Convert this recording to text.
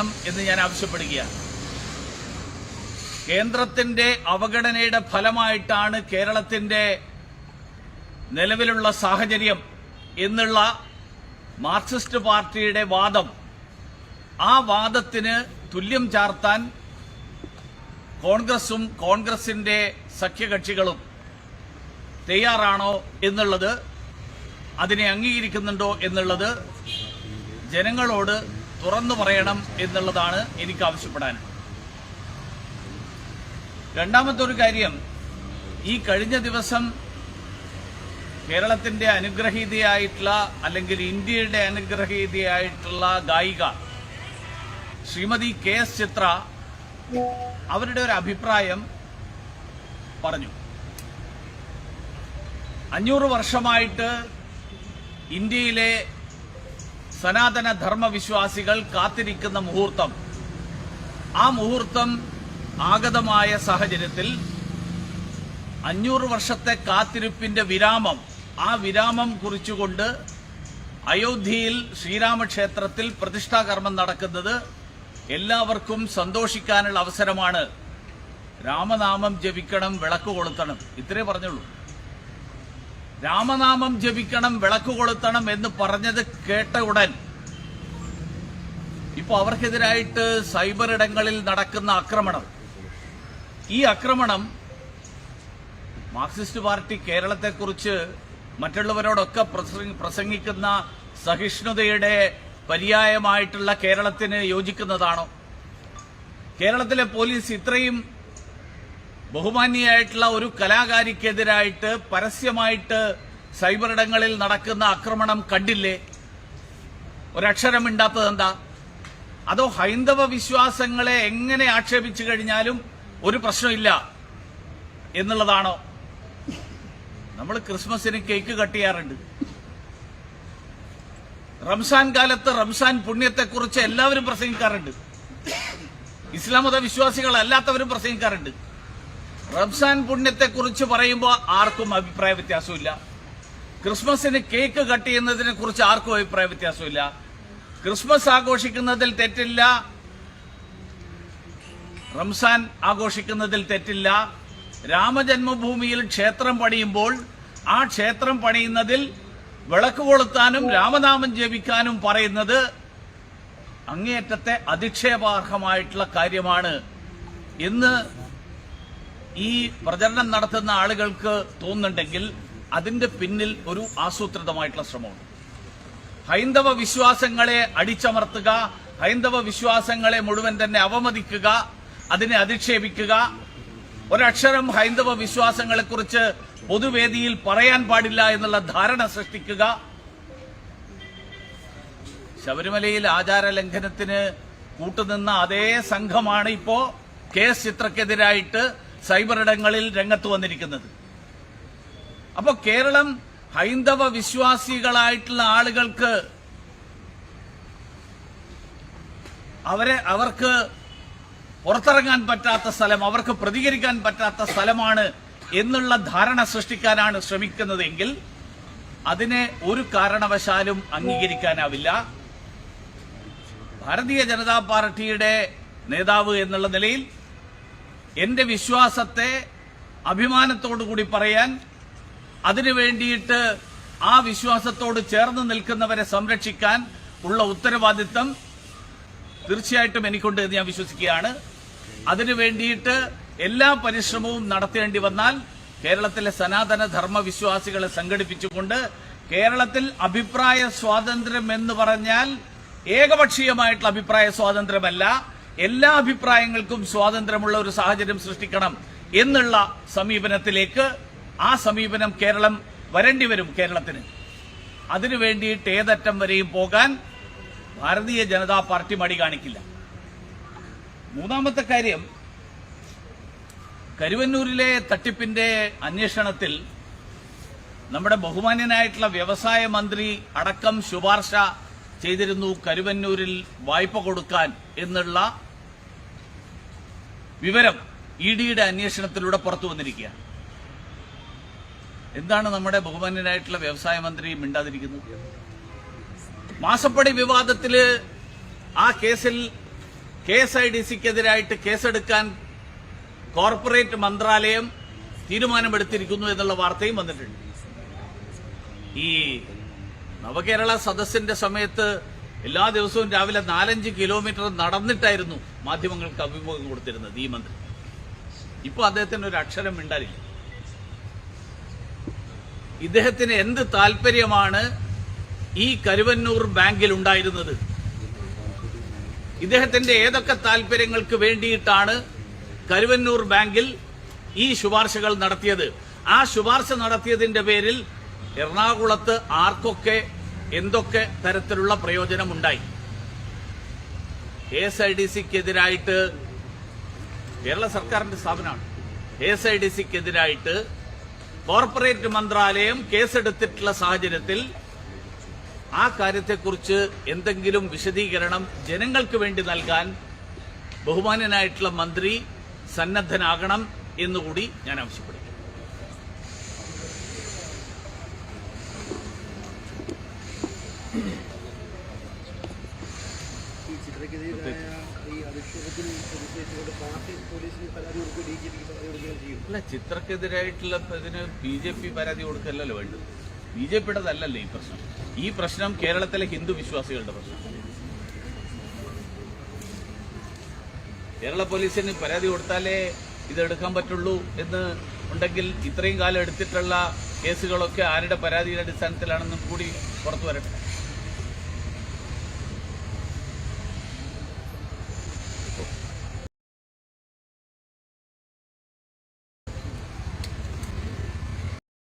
എന്ന് ഞാൻ ആവശ്യപ്പെടുകയാണ്. കേന്ദ്രത്തിന്റെ അവഗണനയുടെ ഫലമായിട്ടാണ് കേരളത്തിന്റെ നിലവിലുള്ള സാഹചര്യം എന്നുള്ള മാർക്സിസ്റ്റ് പാർട്ടിയുടെ വാദം ആ വാദത്തിന് തുല്യം ചാർത്താൻ കോൺഗ്രസും കോൺഗ്രസിന്റെ സഖ്യകക്ഷികളും തയ്യാറാണോ എന്നുള്ളത് അതിനെ അംഗീകരിക്കുന്നുണ്ടോ എന്നുള്ളത് ജനങ്ങളോട് തുറന്നു പറയണം എന്നുള്ളതാണ് എനിക്ക് ആവശ്യപ്പെടാനുള്ളത് രണ്ടാമത്തെ ഒരു കാര്യം ഈ കഴിഞ്ഞ ദിവസം കേരളത്തിന്റെ അനുഗ്രഹീതയായിട്ടുള്ള അല്ലെങ്കിൽ ഇന്ത്യയുടെ അനുഗ്രഹീതയായിട്ടുള്ള ഗായിക ശ്രീമതി കെ എസ് ചിത്ര അവരുടെ ഒരു അഭിപ്രായം പറഞ്ഞു. അഞ്ഞൂറ് വർഷമായിട്ട് ഇന്ത്യയിലെ സനാതന ധർമ്മവിശ്വാസികൾ കാത്തിരിക്കുന്ന മുഹൂർത്തം. ആ മുഹൂർത്തം ആഗതമായ സാഹചര്യത്തിൽ അഞ്ഞൂറ് വർഷത്തെ കാത്തിരിപ്പിന്റെ വിരാമം ആ വിരാമം കുറിച്ചുകൊണ്ട് അയോധ്യയിൽ ശ്രീരാമക്ഷേത്രത്തിൽ പ്രതിഷ്ഠാകർമ്മം നടക്കുന്നത് എല്ലാവർക്കും സന്തോഷിക്കാനുള്ള അവസരമാണ്. രാമനാമം ജപിക്കണം വിളക്ക് കൊളുത്തണം. ഇത്രേ പറഞ്ഞുള്ളൂ. രാമനാമം ജപിക്കണം വിളക്ക് കൊളുത്തണം എന്ന് പറഞ്ഞത് കേട്ട ഉടൻ. ഇപ്പൊ അവർക്കെതിരായിട്ട് സൈബർ ഇടങ്ങളിൽ നടക്കുന്ന ആക്രമണം. ഈ ആക്രമണം മാർക്സിസ്റ്റ് പാർട്ടി കേരളത്തെക്കുറിച്ച് മറ്റുള്ളവരോടൊക്കെ പ്രസംഗ- പ്രസംഗിക്കുന്ന സഹിഷ്ണുതയുടെ പര്യായമായിട്ടുള്ള കേരളത്തിന് യോജിക്കുന്നതാണോ? കേരളത്തിലെ പോലീസ് ഇത്രയും ബഹുമാന്യായിട്ടുള്ള ഒരു കലാകാരിക്കെതിരായിട്ട് പരസ്യമായിട്ട് സൈബർ ഇടങ്ങളിൽ നടക്കുന്ന ആക്രമണം കണ്ടില്ലേ? ഒരക്ഷരം ഇണ്ടാത്തത് എന്താ? അതോ ഹൈന്ദവ വിശ്വാസങ്ങളെ എങ്ങനെ ആക്ഷേപിച്ചു കഴിഞ്ഞാലും ഒരു പ്രശ്നമില്ല എന്നുള്ളതാണോ? നമ്മൾ ക്രിസ്മസിന് കേക്ക് കട്ട് ചെയ്യാറുണ്ട്. റംസാൻ കാലത്ത് റംസാൻ പുണ്യത്തെക്കുറിച്ച് എല്ലാവരും പ്രസംഗിക്കാറുണ്ട്. ഇസ്ലാം മത വിശ്വാസികൾ അല്ലാത്തവരും പ്രസംഗിക്കാറുണ്ട്. റംസാൻ പുണ്യത്തെക്കുറിച്ച് പറയുമ്പോൾ ആർക്കും അഭിപ്രായ വ്യത്യാസമില്ല. ക്രിസ്മസിന് കേക്ക് കട്ട് ചെയ്യുന്നതിനെ കുറിച്ച് ആർക്കും അഭിപ്രായ വ്യത്യാസമില്ല. ക്രിസ്മസ് ആഘോഷിക്കുന്നതിൽ തെറ്റില്ല. റംസാൻ ആഘോഷിക്കുന്നതിൽ തെറ്റില്ല. രാമജന്മഭൂമിയിൽ ക്ഷേത്രം പണിയുമ്പോൾ ആ ക്ഷേത്രം പണിയുന്നതിൽ വിളക്ക് കൊളുത്താനും രാമനാമം ജപിക്കാനും പറയുന്നത് അങ്ങേയറ്റത്തെ അധിക്ഷേപാർഹമായിട്ടുള്ള കാര്യമാണ്. എന്ന് ഈ പ്രചരണം നടത്തുന്ന ആളുകൾക്ക് തോന്നുന്നുണ്ടെങ്കിൽ അതിന്റെ പിന്നിൽ ഒരു ആസൂത്രിതമായിട്ടുള്ള ശ്രമമുണ്ട്. ഹൈന്ദവ വിശ്വാസങ്ങളെ അടിച്ചമർത്തുക ഹൈന്ദവ വിശ്വാസങ്ങളെ മുഴുവൻ തന്നെ അവമതിക്കുക അതിനെ അധിക്ഷേപിക്കുക ഒരക്ഷരം ഹൈന്ദവ വിശ്വാസങ്ങളെക്കുറിച്ച് പൊതുവേദിയിൽ പറയാൻ പാടില്ല എന്നുള്ള ധാരണ സൃഷ്ടിക്കുക. ശബരിമലയിൽ ആചാര ലംഘനത്തിന് കൂട്ടുനിന്ന അതേ സംഘമാണ് ഇപ്പോ കെ എസ് ചിത്രക്കെതിരായിട്ട് സൈബർ ഇടങ്ങളിൽ രംഗത്ത് വന്നിരിക്കുന്നത്. അപ്പോൾ കേരളം ഹൈന്ദവ വിശ്വാസികളായിട്ടുള്ള ആളുകൾക്ക് അവരെ അവർക്ക് പുറത്തിറങ്ങാൻ പറ്റാത്ത സ്ഥലം അവർക്ക് പ്രതികരിക്കാൻ പറ്റാത്ത സ്ഥലമാണ് എന്നുള്ള ധാരണ സൃഷ്ടിക്കാനാണ് ശ്രമിക്കുന്നതെങ്കിൽ അതിനെ ഒരു കാരണവശാലും അംഗീകരിക്കാനാവില്ല. ഭാരതീയ ജനതാ പാർട്ടിയുടെ നേതാവ് എന്നുള്ള നിലയിൽ എന്റെ വിശ്വാസത്തെ അഭിമാനത്തോടു കൂടി പറയാൻ അതിനു വേണ്ടിയിട്ട് ആ വിശ്വാസത്തോട് ചേർന്ന് നിൽക്കുന്നവരെ സംരക്ഷിക്കാൻ ഉള്ള ഉത്തരവാദിത്തം തീർച്ചയായിട്ടും എനിക്കുണ്ട് എന്ന് ഞാൻ വിശ്വസിക്കുകയാണ്. അതിനു വേണ്ടിയിട്ട് എല്ലാ പരിശ്രമവും നടത്തേണ്ടി വന്നാൽ കേരളത്തിലെ സനാതന ധർമ്മ വിശ്വാസികളെ സംഘടിപ്പിച്ചുകൊണ്ട് കേരളത്തിൽ അഭിപ്രായ സ്വാതന്ത്ര്യം എന്ന് പറഞ്ഞാൽ ഏകപക്ഷീയമായിട്ടുള്ള അഭിപ്രായ സ്വാതന്ത്ര്യമല്ല. എല്ലാ അഭിപ്രായങ്ങൾക്കും സ്വാതന്ത്ര്യമുള്ള ഒരു സാഹചര്യം സൃഷ്ടിക്കണം എന്നുള്ള സമീപനത്തിലേക്ക് ആ സമീപനം കേരളം വരേണ്ടി വരും കേരളത്തിന്. അതിനു വേണ്ടിയിട്ട് ഏതറ്റം വരെയും പോകാൻ ഭാരതീയ ജനതാ പാർട്ടി മടി കാണിക്കില്ല. മൂന്നാമത്തെ കാര്യം കരുവന്നൂരിലെ തട്ടിപ്പിന്റെ അന്വേഷണത്തിൽ നമ്മുടെ ബഹുമാന്യനായിട്ടുള്ള വ്യവസായ മന്ത്രി അടക്കം ശുപാർശ ചെയ്തിരുന്നു കരുവന്നൂരിൽ വായ്പ കൊടുക്കാൻ എന്നുള്ള വിവരം ഇ ഡിയുടെ അന്വേഷണത്തിലൂടെ പുറത്തു വന്നിരിക്കുകയാണ്. എന്താണ് നമ്മുടെ ബഹുമാന്യനായിട്ടുള്ള വ്യവസായ മന്ത്രി മിണ്ടാതിരിക്കുന്നത്? മാസപ്പടി വിവാദത്തിൽ ആ കേസിൽ കെ എസ് ഐ ഡി സിക്കെതിരായിട്ട് കേസെടുക്കാൻ കോർപ്പറേറ്റ് മന്ത്രാലയം തീരുമാനമെടുത്തിരിക്കുന്നു എന്നുള്ള വാർത്തയും വന്നിട്ടുണ്ട്. ഈ നവകേരള സദസ്സിന്റെ സമയത്ത് എല്ലാ ദിവസവും രാവിലെ നാലഞ്ച് കിലോമീറ്റർ നടന്നിട്ടായിരുന്നു മാധ്യമങ്ങൾക്ക് അഭിമുഖം കൊടുത്തിരുന്നത് ഈ മന്ത്രി. ഇപ്പൊ അദ്ദേഹത്തിന് ഒരു അക്ഷരം മിണ്ടാനില്ല. ഇദ്ദേഹത്തിന് എന്ത് താല്പര്യമാണ് ഈ കരുവന്നൂർ ബാങ്കിൽ ഉണ്ടായിരുന്നത്? ഇദ്ദേഹത്തിന്റെ ഏതൊക്കെ താല്പര്യങ്ങൾക്ക് വേണ്ടിയിട്ടാണ് കരുവന്നൂർ ബാങ്കിൽ ഈ ശുപാർശകൾ നടത്തിയത്? ആ ശുപാർശ നടത്തിയതിന്റെ പേരിൽ എറണാകുളത്ത് ആർക്കൊക്കെ എന്തൊക്കെ തരത്തിലുള്ള പ്രയോജനമുണ്ടായി? കെ എസ് ഐ ഡി സിക്കെതിരായിട്ട് കേരള സർക്കാരിന്റെ സ്ഥാപനമാണ്. കെ എസ് ഐ ഡി സിക്കെതിരായിട്ട് കോർപ്പറേറ്റ് മന്ത്രാലയം കേസെടുത്തിട്ടുള്ള സാഹചര്യത്തിൽ ആ കാര്യത്തെക്കുറിച്ച് എന്തെങ്കിലും വിശദീകരണം ജനങ്ങൾക്ക് വേണ്ടി നൽകാൻ ബഹുമാനനായിട്ടുള്ള മന്ത്രി സന്നദ്ധനാകണം എന്നുകൂടി ഞാൻ ആവശ്യപ്പെടുന്നു ഈ ചിത്രക്കെതിരായ ഈ അധിക്ഷേപത്തിൽ പ്രതിഷേധിച്ചുകൊണ്ട് പാർട്ടി പോലീസിന് പരാതി കൊടുക്കുക ഡി ജി പിക്ക് പരാതി കൊടുക്കുകയും ചെയ്യും അല്ല ചിത്രക്കെതിരായിട്ടുള്ള ഇതിന് ബി ജെ പി പരാതി കൊടുക്കല്ലല്ലോ വേണ്ടത്. ബി ജെ പിയുടേതല്ലല്ലോ ഈ പ്രശ്നം. ഈ പ്രശ്നം കേരളത്തിലെ ഹിന്ദു വിശ്വാസികളുടെ പ്രശ്നം. കേരള പോലീസിന് പരാതി കൊടുത്താലേ ഇതെടുക്കാൻ പറ്റുള്ളൂ എന്ന് ഉണ്ടെങ്കിൽ ഇത്രയും കാലം എടുത്തിട്ടുള്ള കേസുകളൊക്കെ ആരുടെ പരാതിയുടെ അടിസ്ഥാനത്തിലാണെന്നും കൂടി പുറത്തു വരട്ടെ.